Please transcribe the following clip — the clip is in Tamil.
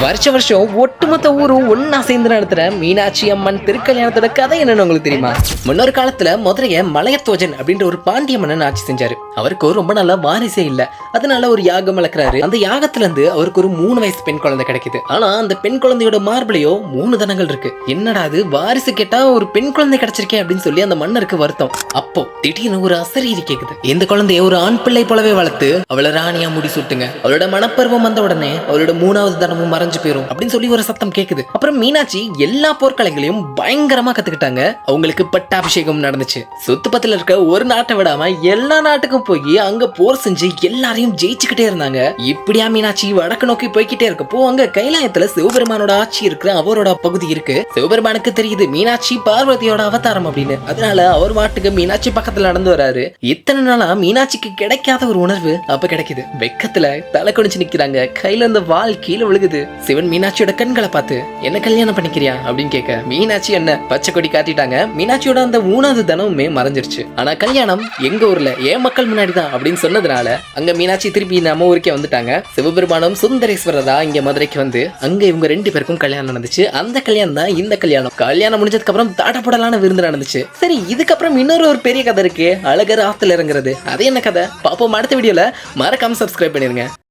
வருஷ வருஷம் ஒட்டுமொத்த ஊரும் ஒன்னா சேர்ந்து நடத்துற மீனாட்சி அம்மன் திருக்கல்யாணத்தோட கதை என்னன்னு உங்களுக்கு தெரியுமா? முன்னொரு காலத்துல மதுரைய மலையத்தோஜன் அப்படின்ற ஒரு பாண்டிய மன்னன் ஆட்சி செஞ்சாரு. அவருக்கு ரொம்ப நல்ல வாரிசே இல்ல. அதனால ஒரு யாகம் வளர்க்குறாரு. அந்த யாகத்துல இருந்து அவருக்கு ஒரு மூணு வயசு பெண் குழந்தை கிடைக்குது. ஆனா அந்த பெண் குழந்தையோட மார்பிளையோ மூணு தனங்கள் இருக்கு. என்னடா அது? வாரிசு கேட்டா ஒரு பெண் குழந்தை கிடைச்சிருக்கே அப்படின்னு சொல்லி அந்த மன்னருக்கு வருத்தம். அப்போ திடீர்னு ஒரு அசரீரி கேக்குது. இந்த குழந்தைய ஒரு ஆண் பிள்ளை போலவே வளர்த்து அவளை ராணியா முடி சுட்டுங்க அவளோட மனப்பருவம் வந்த உடனே அவளோட மூணாவது தனமும் மறைஞ்சு போயிரும் அப்படின்னு சொல்லி ஒரு சத்தம் கேக்குது. அப்புறம் மீனாட்சி எல்லா போர்க்கலைகளையும் பயங்கரமா கத்துக்கிட்டாங்க. அவங்களுக்கு பட்டாபிஷேகம் நடந்துச்சு. சுத்துப்பத்துல இருக்க ஒரு நாட்டை விடாம எல்லா நாட்டுக்கும் போய் அங்க போர் செஞ்சு எல்லாரையும் ஜெயிச்சுக்கிட்டே இருந்தாங்க. இப்படியா மீனாட்சி வடக்கு நோக்கி போய்கிட்டே இருக்கப்போ அங்க கைலாயத்துல சிவபெருமானோட ஆட்சி இருக்கிற அவரோட பகுதி இருக்கு. சிவபெருமானுக்கு தெரியுது மீனாட்சி பார்வதியோட அவதாரம் அப்படின்னு. அதனால அவர் வாட்டுக்கு மீனாட்சி பக்கத்துல நடந்து வராரு. இத்தனை நாளா மீனாட்சிக்கு கிடைக்காத ஒரு உணர்வு அப்ப கிடைக்குது. வெக்கத்துல தலை குடிச்சு நிக்கிறாங்க. கையில இருந்த வால் கீழே விழுகுது. சிவன் மீனாட்சியோட கண்களை பார்த்து என்ன கல்யாணம் பண்ணிக்கிறியா? அப்படின்னு கேட்க மீனாட்சி என்ன பச்சை கொடி காட்டிட்டாங்க? மீனாட்சியோட அந்த மூணாவது தனமுமே மறைஞ்சிருச்சு. ஆனா கல்யாணம் எங்க ஊர்ல ஏன் மக்கள் முன்னாடி தான் அப்படின்னு சொன்னதுனால அங்க மீனாட்சி திருப்பி நம்ம ஊருக்கே வந்துட்டாங்க. சிவபெருமானும் சுந்தரேஸ்வரதா இங்க மதுரைக்கு வந்து அங்க இவங்க ரெண்டு பேருக்கும் கல்யாணம் நடந்துச்சு. அந்த கல்யாணம் தான் இந்த கல்யாணம். கல்யாணம் முடிஞ்சதுக்கு அப்புறம் தாடப்படலான விருந்து நடந்துச்சு. சரி இதுக்கப்புறம் இன்னொரு ஒரு பெரிய கதை இருக்கு அழகர் ஆத்துல இறங்குறது. அது என்ன கதை? பாப்போம் அடுத்த வீடியோல. மறக்காம சப்ஸ்கிரைப் பண்ணிருங்க